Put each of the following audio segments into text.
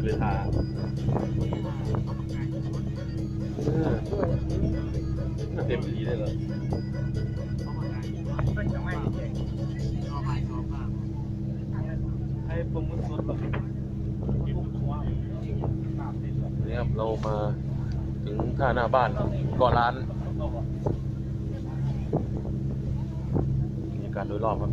กือบเลยทาเออเต็มดีเลยเหรอให้ผมมุดสุดแบบนี่ครับเรามาถึงท่าหน้าบ้านเกาะร้านบรรยากาศโดยรอบครับ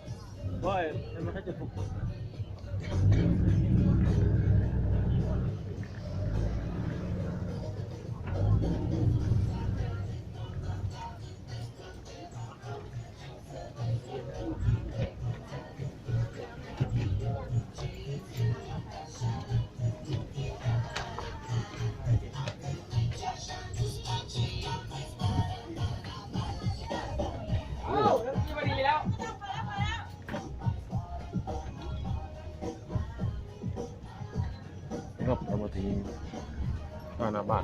Байер, я хотел покупать. ครับเอามาทิ้งหน้าหน้าบ้าน